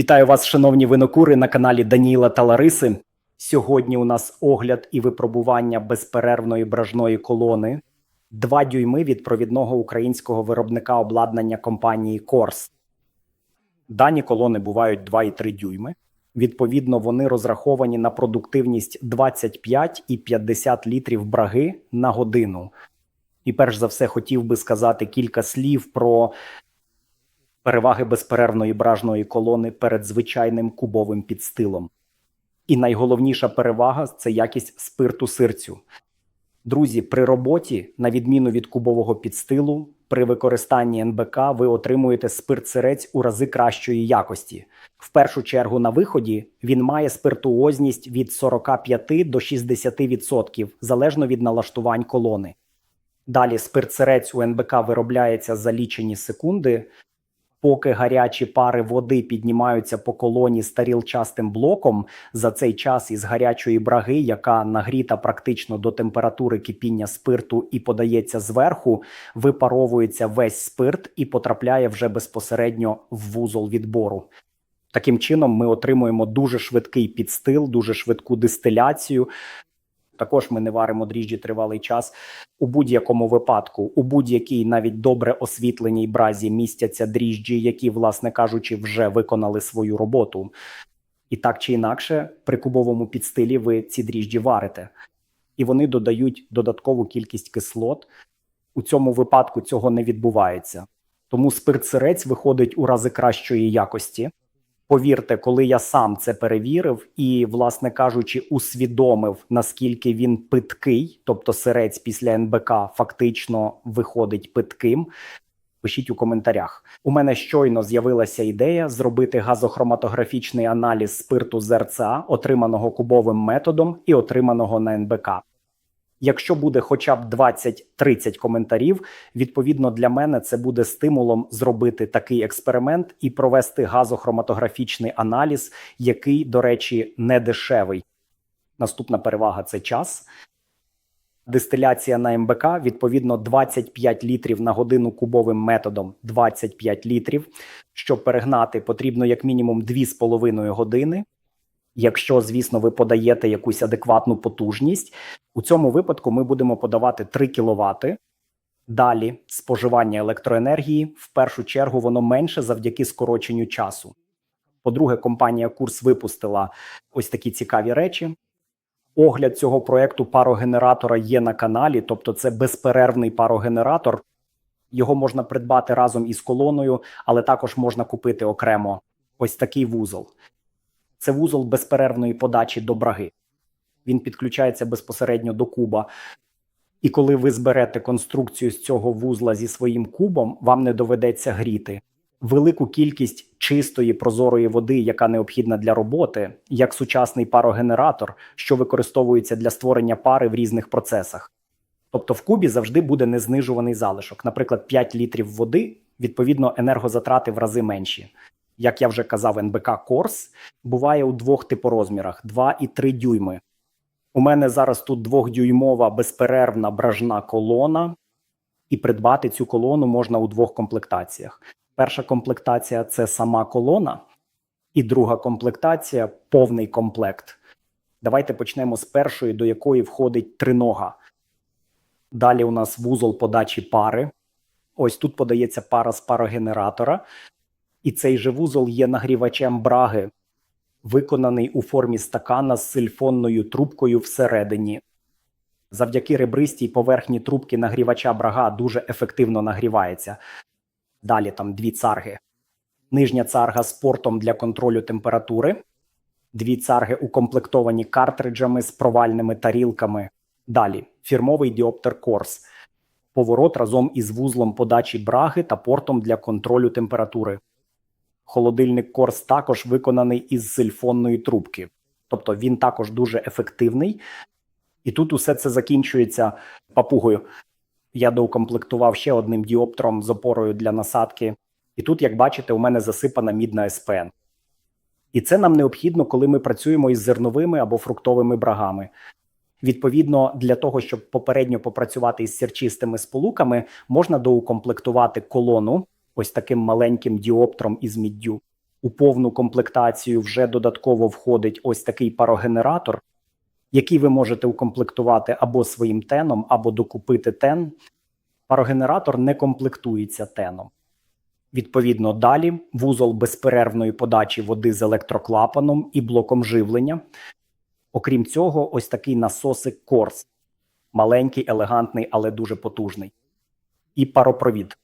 Вітаю вас, шановні винокури, на каналі Даніла та Лариси. Сьогодні у нас огляд і випробування безперервної бражної колони. Два дюйми від провідного українського виробника обладнання компанії Корс. Дані колони бувають 2 і 3 дюйми. Відповідно, вони розраховані на продуктивність 25 і 50 літрів браги на годину. І перш за все хотів би сказати кілька слів про переваги безперервної бражної колони перед звичайним кубовим підстилом. І найголовніша перевага це якість спирту сирцю. Друзі, при роботі, на відміну від кубового підстилу, при використанні НБК ви отримуєте спирт сирець у рази кращої якості. В першу чергу на виході він має спиртуозність від 45 до 60%, залежно від налаштувань колони. Далі спирт-сирець у НБК виробляється за лічені секунди, Поки гарячі пари води піднімаються по колоні старілчастим блоком, за цей час із гарячої браги, яка нагріта практично до температури кипіння спирту і подається зверху, випаровується весь спирт і потрапляє вже безпосередньо в вузол відбору. Таким чином, ми отримуємо дуже швидкий підстил, дуже швидку дистиляцію. Також ми не варимо дріжджі тривалий час. У будь-якому випадку, у будь-якій навіть добре освітленій бразі містяться дріжджі, які, власне кажучи, вже виконали свою роботу. І так чи інакше, при кубовому підстилі ви ці дріжджі варите, і вони додають додаткову кількість кислот. У цьому випадку цього не відбувається. Тому спирт-сирець виходить у рази кращої якості. Повірте, коли я сам це перевірив і, власне кажучи, усвідомив наскільки він питкий, тобто сирець після НБК фактично виходить питким. Пишіть у коментарях. У мене щойно з'явилася ідея зробити газохроматографічний аналіз спирту з РЦА, отриманого кубовим методом і отриманого на НБК. Якщо буде хоча б 20-30 коментарів, відповідно для мене це буде стимулом зробити такий експеримент і провести газохроматографічний аналіз, який, до речі, не дешевий. Наступна перевага це час. Дистиляція на МБК відповідно 25 літрів на годину кубовим методом 25 літрів. Щоб перегнати, потрібно як мінімум 2,5 години. Якщо, звісно, ви подаєте якусь адекватну потужність, у цьому випадку ми будемо подавати 3 кВт. Далі споживання електроенергії в першу чергу воно менше завдяки скороченню часу. По-друге, компанія Курс випустила ось такі цікаві речі. Огляд цього проекту парогенератора є на каналі, тобто це безперервний парогенератор. Його можна придбати разом із колоною, але також можна купити окремо ось такий вузол. Це вузол безперервної подачі до браги. Він підключається безпосередньо до куба. І коли ви зберете конструкцію з цього вузла зі своїм кубом, вам не доведеться гріти. Велику кількість чистої прозорої води, яка необхідна для роботи, як сучасний парогенератор, що використовується для створення пари в різних процесах. Тобто в кубі завжди буде незнижуваний залишок. Наприклад, 5 літрів води, відповідно, енергозатрати в рази менші. Як я вже казав, НБК Корс буває у двох типорозмірах: 2 і 3 дюйми. У мене зараз тут двохдюймова безперервна бражна колона, і придбати цю колону можна у двох комплектаціях. Перша комплектація це сама колона, і друга комплектація повний комплект. Давайте почнемо з першої, до якої входить тринога. Далі у нас вузол подачі пари. Ось тут подається пара з парогенератора, і цей же вузол є нагрівачем браги, виконаний у формі стакана з сильфонною трубкою всередині. Завдяки ребристій поверхні трубки нагрівача брага дуже ефективно нагрівається. Далі там дві царги. Нижня царга з портом для контролю температури, дві царги укомплектовані картриджами з провальними тарілками. Далі фірмовий діоптер Корс, поворот разом із вузлом подачі браги та портом для контролю температури. Холодильник Корс також виконаний із сильфонної трубки, тобто він також дуже ефективний. І тут усе це закінчується папугою. Я доукомплектував ще одним діоптром з опорою для насадки. І тут, як бачите, у мене засипана мідна СПН. І це нам необхідно, коли ми працюємо із зерновими або фруктовими брагами. Відповідно, для того, щоб попередньо попрацювати із сірчистими сполуками, можна доукомплектувати колону ось таким маленьким діоптром із міддю. У повну комплектацію вже додатково входить ось такий парогенератор, який ви можете укомплектувати або своїм теном, або докупити тен. Парогенератор не комплектується теном. Відповідно, далі вузол безперервної подачі води з електроклапаном і блоком живлення. Окрім цього, ось такий насосик Корс. Маленький, елегантний, але дуже потужний. І паропровід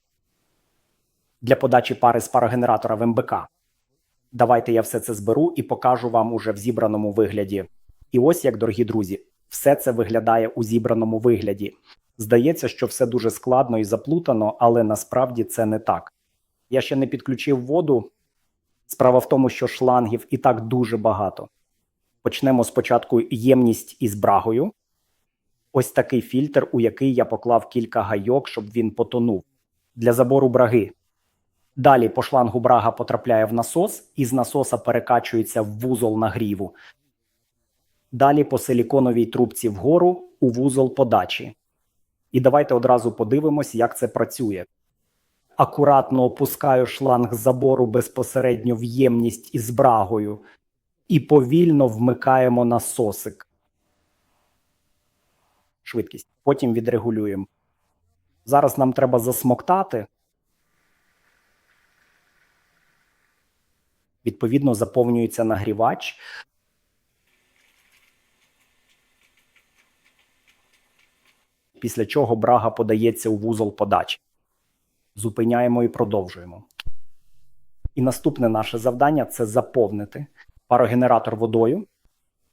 для подачі пари з парогенератора в МБК. Давайте я все це зберу і покажу вам уже в зібраному вигляді. І ось як, дорогі друзі, все це виглядає у зібраному вигляді. Здається, що все дуже складно і заплутано, але насправді це не так. Я ще не підключив воду. Справа в тому, що шлангів і так дуже багато. Почнемо спочатку ємність із брагою. Ось такий фільтр, у який я поклав кілька гайок, щоб він потонув для забору браги. Далі по шлангу брага потрапляє в насос, і з насоса перекачується в вузол нагріву. Далі по силіконовій трубці вгору у вузол подачі. І давайте одразу подивимось, як це працює. Акуратно опускаю шланг забору безпосередньо в ємність із брагою і повільно вмикаємо насосик. Швидкість. Потім відрегулюємо. Зараз нам треба засмоктати. Відповідно, заповнюється нагрівач. Після чого брага подається у вузол подачі. Зупиняємо і продовжуємо. І наступне наше завдання це заповнити парогенератор водою.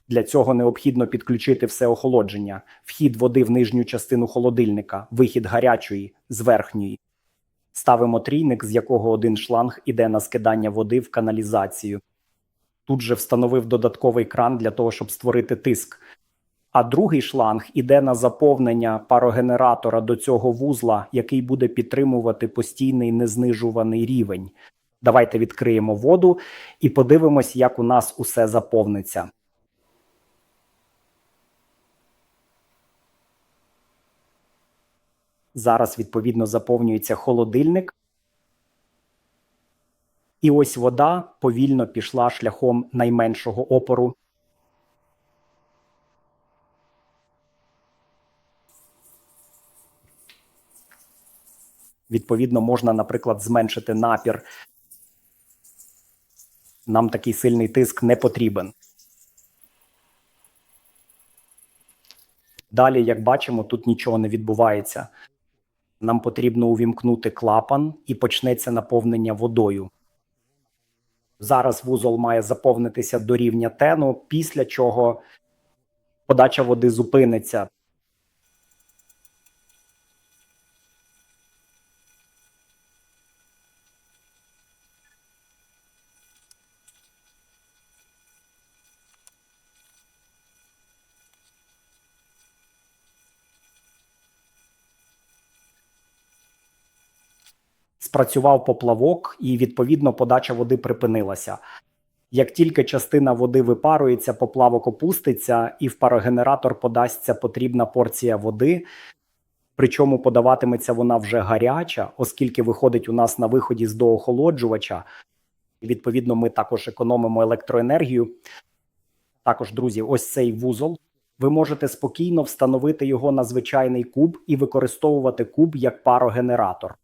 Для цього необхідно підключити все охолодження, вхід води в нижню частину холодильника, вихід гарячої з верхньої. Ставимо трійник, з якого один шланг іде на скидання води в каналізацію. Тут же встановив додатковий кран для того, щоб створити тиск. А другий шланг іде на заповнення парогенератора до цього вузла, який буде підтримувати постійний незнижуваний рівень. Давайте відкриємо воду і подивимось, як у нас усе заповниться. Зараз відповідно заповнюється холодильник. І ось вода повільно пішла шляхом найменшого опору. Відповідно, можна, наприклад, зменшити напір. Нам такий сильний тиск не потрібен. Далі, як бачимо, тут нічого не відбувається. Нам потрібно увімкнути клапан і почнеться наповнення водою. Зараз вузол має заповнитися до рівня тену, після чого подача води зупиниться. Спрацював поплавок, і відповідно подача води припинилася. Як тільки частина води випарується, поплавок опуститься, і в парогенератор подасться потрібна порція води. Причому подаватиметься вона вже гаряча, оскільки виходить у нас на виході з доохолоджувача. Відповідно, ми також економимо електроенергію. Також, друзі, ось цей вузол. Ви можете спокійно встановити його на звичайний куб і використовувати куб як парогенератор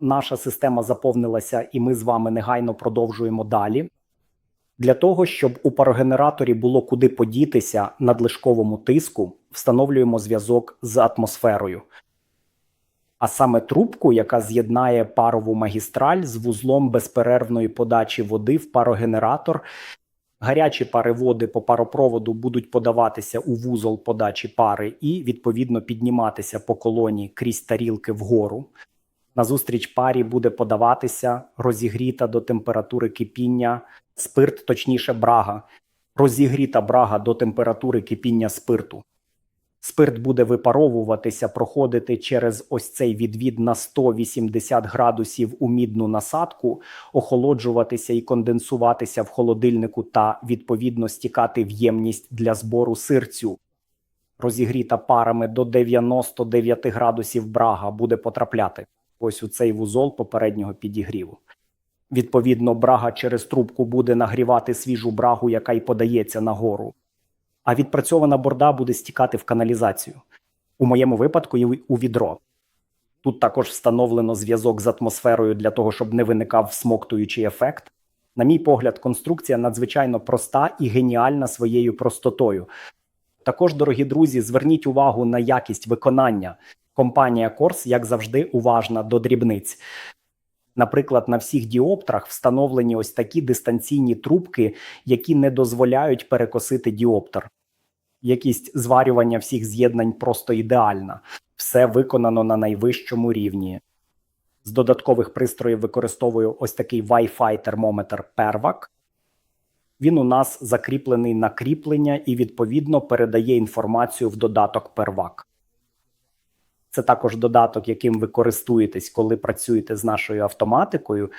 наша система заповнилася, і ми з вами негайно продовжуємо далі. Для того, щоб у парогенераторі було куди подітися надлишковому тиску, встановлюємо зв'язок з атмосферою. А саме трубку, яка з'єднає парову магістраль з вузлом безперервної подачі води в парогенератор. Гарячі пари води по паропроводу будуть подаватися у вузол подачі пари і, відповідно, підніматися по колоні крізь тарілки вгору. Назустріч парі буде подаватися розігріта до температури кипіння спирт, точніше, брага, розігріта брага до температури кипіння спирту. Спирт буде випаровуватися, проходити через ось цей відвід на 180 градусів у мідну насадку, охолоджуватися і конденсуватися в холодильнику та відповідно стікати в ємність для збору сирцю. Розігріта парами до 99 градусів брага буде потрапляти ось у цей вузол попереднього підігріву. Відповідно, брага через трубку буде нагрівати свіжу брагу, яка й подається нагору. А відпрацьована борда буде стікати в каналізацію. У моєму випадку і у відро. Тут також встановлено зв'язок з атмосферою для того, щоб не виникав всмоктуючий ефект. На мій погляд, конструкція надзвичайно проста і геніальна своєю простотою. Також, дорогі друзі, зверніть увагу на якість виконання. Компанія Корс, як завжди, уважна до дрібниць. Наприклад, на всіх діоптрах встановлені ось такі дистанційні трубки, які не дозволяють перекосити діоптер. Якість зварювання всіх з'єднань просто ідеальна. Все виконано на найвищому рівні. З додаткових пристроїв використовую ось такий Wi-Fi термометр Pervac. Він у нас закріплений на кріплення і відповідно передає інформацію в додаток Pervac. Це також додаток, яким ви користуєтесь, коли працюєте з нашою автоматикою.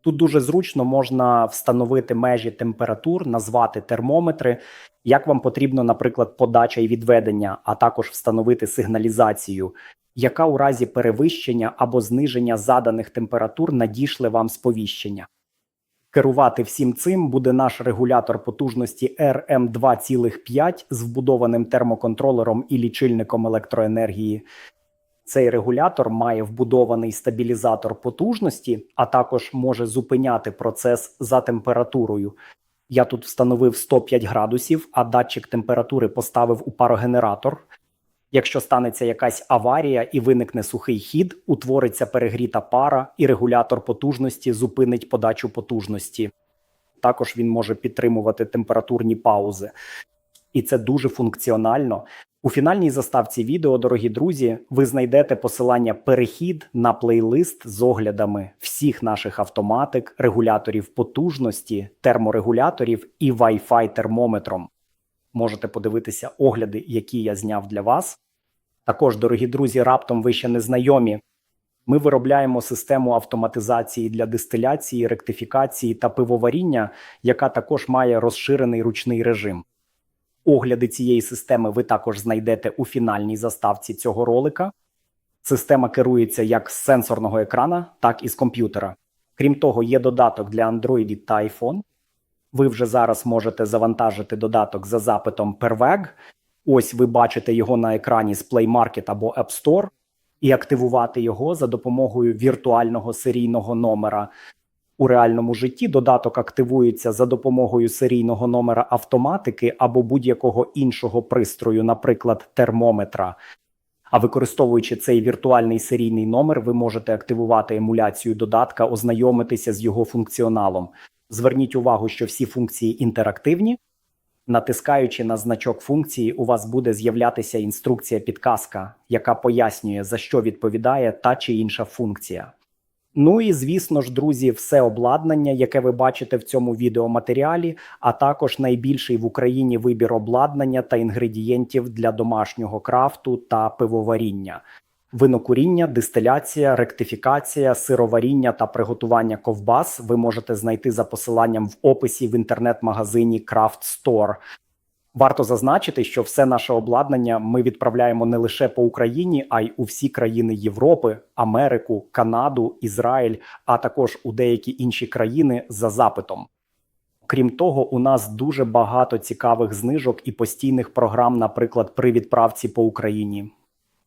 Тут дуже зручно можна встановити межі температур, назвати термометри, як вам потрібно, наприклад, подача і відведення, а також встановити сигналізацію, яка у разі перевищення або зниження заданих температур надійшли вам сповіщення. Керувати всім цим буде наш регулятор потужності RM2,5 з вбудованим термоконтролером і лічильником електроенергії. Цей регулятор має вбудований стабілізатор потужності, а також може зупиняти процес за температурою. Я тут встановив 105 градусів, а датчик температури поставив у парогенератор. Якщо станеться якась аварія і виникне сухий хід, утвориться перегріта пара, і регулятор потужності зупинить подачу потужності. Також він може підтримувати температурні паузи. І це дуже функціонально. У фінальній заставці відео, дорогі друзі, ви знайдете посилання перехід на плейлист з оглядами всіх наших автоматик, регуляторів потужності, терморегуляторів і Wi-Fi термометром. Можете подивитися огляди, які я зняв для вас. Також, дорогі друзі, раптом ви ще не знайомі. Ми виробляємо систему автоматизації для дистиляції, ректифікації та пивоваріння, яка також має розширений ручний режим. Огляди цієї системи ви також знайдете у фінальній заставці цього ролика. Система керується як з сенсорного екрана, так і з комп'ютера. Крім того, є додаток для Android та iPhone. Ви вже зараз можете завантажити додаток за запитом Perveg. Ось ви бачите його на екрані з Play Market або App Store, і активувати його за допомогою віртуального серійного номера. У реальному житті додаток активується за допомогою серійного номера автоматики або будь-якого іншого пристрою, наприклад, термометра. А використовуючи цей віртуальний серійний номер, ви можете активувати емуляцію додатка, ознайомитися з його функціоналом. Зверніть увагу, що всі функції інтерактивні. Натискаючи на значок функції, у вас буде з'являтися інструкція підказка, яка пояснює, за що відповідає та чи інша функція. Ну і звісно ж, друзі, все обладнання, яке ви бачите в цьому відеоматеріалі, а також найбільший в Україні вибір обладнання та інгредієнтів для домашнього крафту та пивоваріння. Винокуріння, дистиляція, ректифікація, сироваріння та приготування ковбас ви можете знайти за посиланням в описі в інтернет-магазині Craft Store. Варто зазначити, що все наше обладнання ми відправляємо не лише по Україні, а й у всі країни Європи, Америку, Канаду, Ізраїль, а також у деякі інші країни за запитом. Крім того, у нас дуже багато цікавих знижок і постійних програм, наприклад, при відправці по Україні.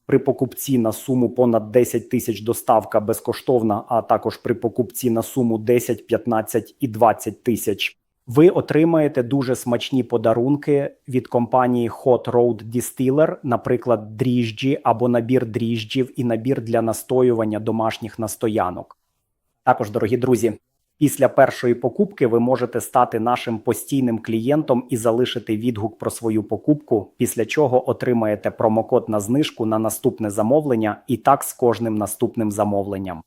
При покупці на суму понад 10 тисяч доставка безкоштовна, а також при покупці на суму 10, 15 і 20 тисяч. Ви отримаєте дуже смачні подарунки від компанії Hot Road Distiller, наприклад, дріжджі або набір дріжджів і набір для настоювання домашніх настоянок. Також, дорогі друзі, після першої покупки ви можете стати нашим постійним клієнтом і залишити відгук про свою покупку, після чого отримаєте промокод на знижку на наступне замовлення, і так з кожним наступним замовленням.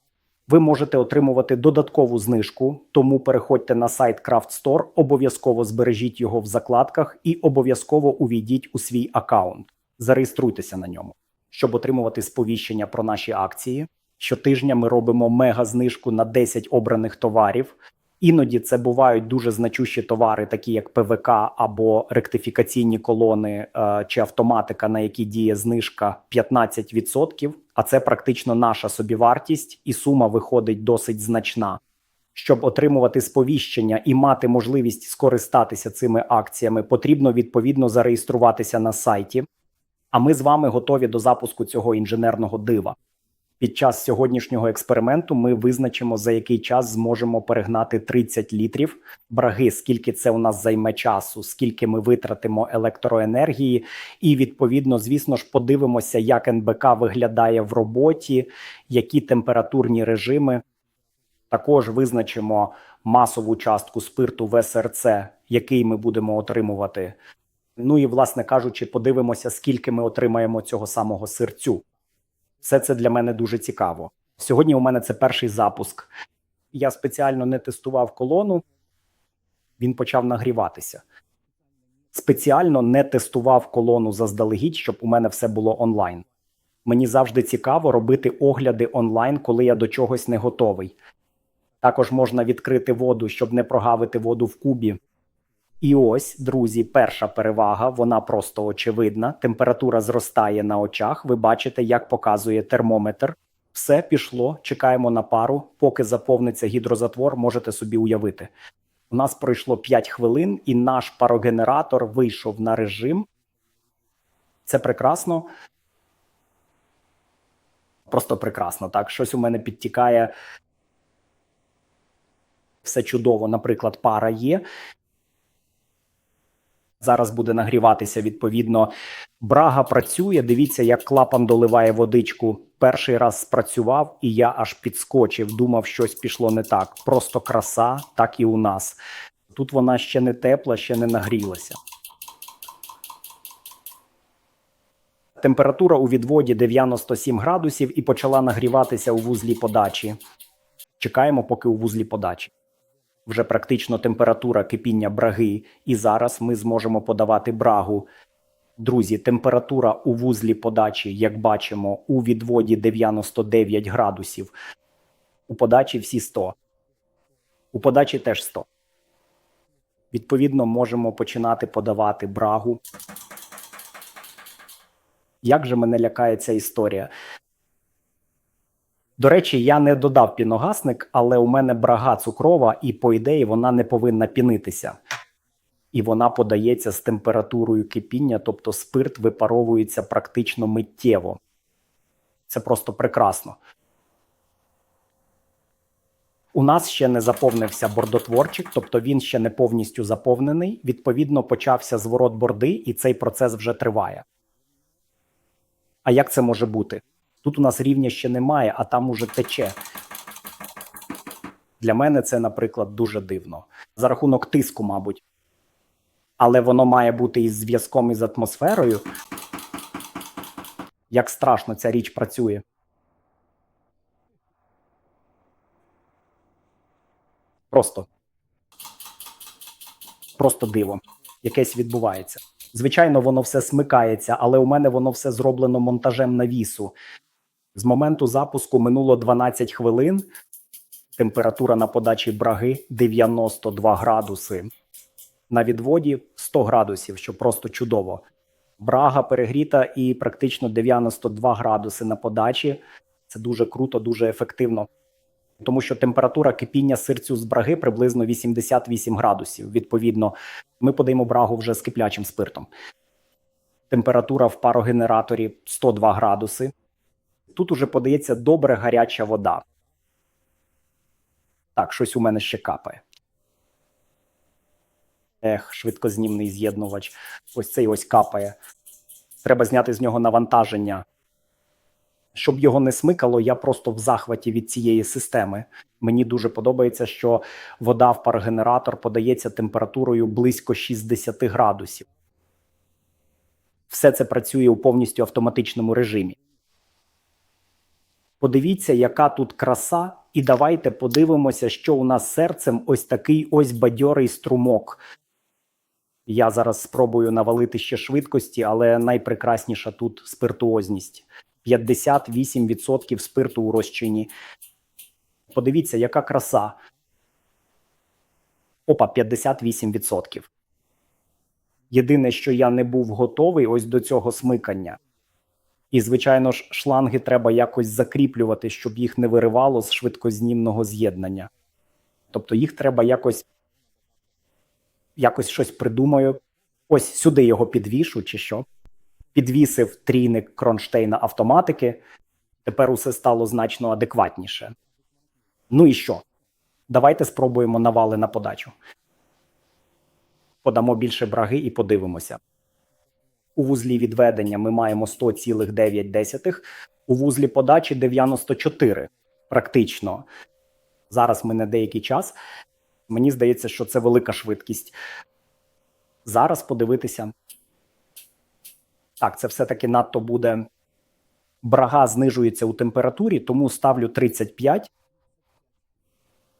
Ви можете отримувати додаткову знижку, тому переходьте на сайт Craft Store, обов'язково збережіть його в закладках і обов'язково увійдіть у свій аккаунт. Зареєструйтеся на ньому, щоб отримувати сповіщення про наші акції. Щотижня ми робимо мега знижку на 10 обраних товарів. Іноді це бувають дуже значущі товари, такі як ПВК або ректифікаційні колони е, чи автоматика, на які діє знижка 15%. А це практично наша собівартість, і сума виходить досить значна. Щоб отримувати сповіщення і мати можливість скористатися цими акціями, потрібно відповідно зареєструватися на сайті. А ми з вами готові до запуску цього інженерного дива. Під час сьогоднішнього експерименту ми визначимо, за який час зможемо перегнати 30 літрів браги, скільки це у нас займе часу, скільки ми витратимо електроенергії, і відповідно, звісно ж, подивимося, як НБК виглядає в роботі, які температурні режими. Також визначимо масову частку спирту в СРЦ, який ми будемо отримувати. Ну і, власне кажучи, подивимося, скільки ми отримаємо цього самого сирцю. Все це для мене дуже цікаво. Сьогодні у мене це перший запуск. Я спеціально не тестував колону, він почав нагріватися. Спеціально не тестував колону заздалегідь, щоб у мене все було онлайн. Мені завжди цікаво робити огляди онлайн, коли я до чогось не готовий. Також можна відкрити воду, щоб не прогавити воду в кубі. І ось, друзі, перша перевага, вона просто очевидна. Температура зростає на очах. Ви бачите, як показує термометр. Все пішло, чекаємо на пару. Поки заповниться гідрозатвор, можете собі уявити. У нас пройшло 5 хвилин, і наш парогенератор вийшов на режим. Це прекрасно. Просто прекрасно. Так, щось у мене підтікає. Все чудово, наприклад, пара є. Зараз буде нагріватися відповідно. Брага працює. Дивіться, як клапан доливає водичку. Перший раз спрацював, і я аж підскочив. Думав, щось пішло не так. Просто краса, так і у нас. Тут вона ще не тепла, ще не нагрілася. Температура у відводі 97 градусів і почала нагріватися у вузлі подачі. Чекаємо, поки у вузлі подачі вже практично температура кипіння браги, і зараз ми зможемо подавати брагу. Друзі, температура у вузлі подачі, як бачимо, у відводі 99 градусів. У подачі всі 100. У подачі теж 100. Відповідно, можемо починати подавати брагу. Як же мене лякає ця історія? До речі, я не додав піногасник, але у мене брага цукрова, і по ідеї вона не повинна пінитися. І вона подається з температурою кипіння, тобто спирт випаровується практично миттєво. Це просто прекрасно. У нас ще не заповнився бордотворчик, тобто він ще не повністю заповнений. Відповідно, почався зворот борди, і цей процес вже триває. А як це може бути? Тут у нас рівня ще немає, а там уже тече. Для мене це, наприклад, дуже дивно. За рахунок тиску, мабуть. Але воно має бути із зв'язком із атмосферою. Як страшно ця річ працює. Просто. Просто диво. Якесь відбувається. Звичайно, воно все смикається, але у мене воно все зроблено монтажем навісу. З моменту запуску минуло 12 хвилин. Температура на подачі браги 92 градуси. На відводі 100 градусів, що просто чудово. Брага перегріта і практично 92 градуси на подачі. Це дуже круто, дуже ефективно. Тому що температура кипіння сирцю з браги приблизно 88 градусів. Відповідно, ми подаємо брагу вже з киплячим спиртом. Температура в парогенераторі 102 градуси. Тут уже подається добре гаряча вода. Так, щось у мене ще капає. Ех, швидкознімний з'єднувач. Ось цей ось капає. Треба зняти з нього навантаження. Щоб його не смикало, я просто в захваті від цієї системи. Мені дуже подобається, що вода в парогенератор подається температурою близько 60 градусів. Все це працює у повністю автоматичному режимі. Подивіться, яка тут краса, і давайте подивимося, що у нас серцем ось такий ось бадьорий струмок. Я зараз спробую навалити ще швидкості, але найпрекрасніша тут спиртуозність. 58% спирту у розчині. Подивіться, яка краса. Опа, 58%. Єдине, що я не був готовий ось до цього смикання. І, звичайно ж, шланги треба якось закріплювати, щоб їх не виривало з швидкознімного з'єднання. Тобто їх треба якось, якось щось придумаю. Ось сюди його підвішу, чи що. Підвісив трійник кронштейна автоматики. Тепер усе стало значно адекватніше. Ну і що? Давайте спробуємо навали на подачу. Подамо більше браги і подивимося. У вузлі відведення ми маємо 100,9. У вузлі подачі 94. Практично. Зараз ми на деякий час. Мені здається, що це велика швидкість. Зараз подивитися. Так, це все-таки надто буде. Брага знижується у температурі, тому ставлю 35.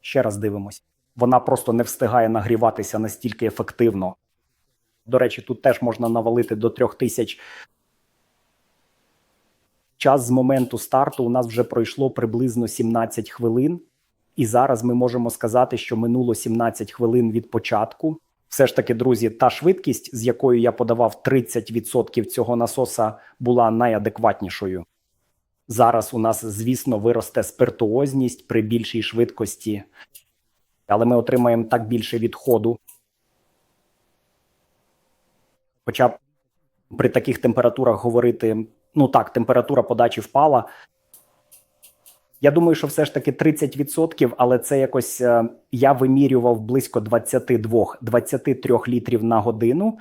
Ще раз дивимось. Вона просто не встигає нагріватися настільки ефективно. До речі, тут теж можна навалити до 3000. Час з моменту старту у нас вже пройшло приблизно 17 хвилин, і зараз ми можемо сказати, що минуло 17 хвилин від початку. Все ж таки, друзі, та швидкість, з якою я подавав 30% цього насоса, була найадекватнішою. Зараз у нас, звісно, виросте спиртуозність при більшій швидкості, але ми отримаємо так більше відходу. Хоча при таких температурах говорити, ну так, температура подачі впала. Я думаю, що все ж таки 30%, але це якось е, я вимірював близько 22-23 літрів на годину.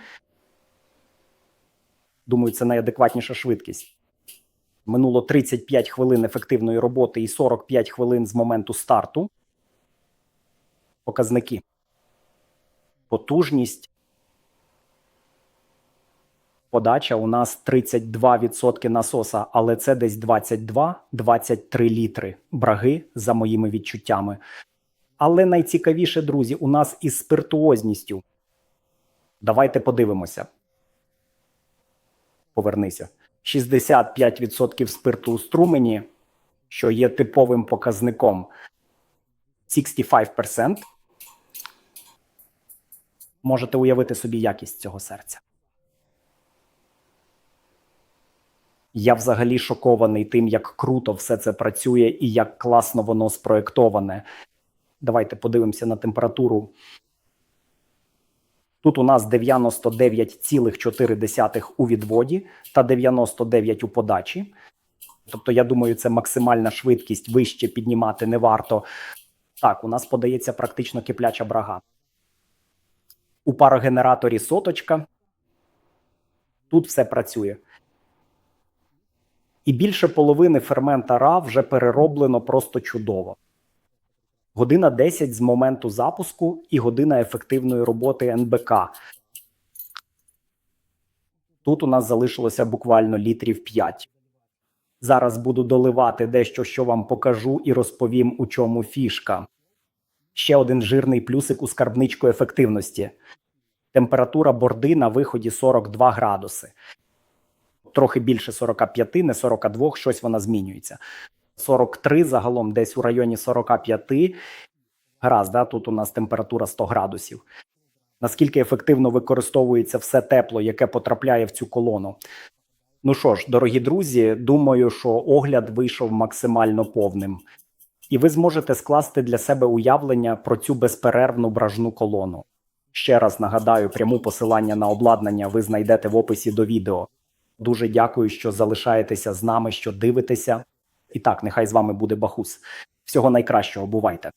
Думаю, це найадекватніша швидкість. Минуло 35 хвилин ефективної роботи і 45 хвилин з моменту старту. Показники. Потужність. Подача у нас 32% насоса, але це десь 22-23 літри браги за моїми відчуттями. Але найцікавіше, друзі, у нас із спиртуозністю. Давайте подивимося. Повернися. 65% спирту у струмені, що є типовим показником. 65%. Можете уявити собі якість цього серця. Я взагалі шокований тим, як круто все це працює і як класно воно спроєктоване. Давайте подивимося на температуру. Тут у нас 99,4 у відводі та 99 у подачі. Тобто, я думаю, це максимальна швидкість вище піднімати не варто. Так, у нас подається практично кипляча брага. У парогенераторі соточка. Тут все працює. І більше половини фермента РА вже перероблено просто чудово. Година 10 з моменту запуску і година ефективної роботи НБК. Тут у нас залишилося буквально літрів 5. Зараз буду доливати дещо, що вам покажу, і розповім, у чому фішка. Ще один жирний плюсик у скарбничку ефективності. Температура борди на виході 42 градуси трохи більше 45, не 42, щось вона змінюється. 43 загалом десь у районі 45 гаразд, да, тут у нас температура 100 градусів. Наскільки ефективно використовується все тепло, яке потрапляє в цю колону? Ну що ж, дорогі друзі, думаю, що огляд вийшов максимально повним, і ви зможете скласти для себе уявлення про цю безперервну бражну колону. Ще раз нагадаю, пряму посилання на обладнання ви знайдете в описі до відео. Дуже дякую, що залишаєтеся з нами, що дивитеся. І так, нехай з вами буде Бахус. Всього найкращого, бувайте.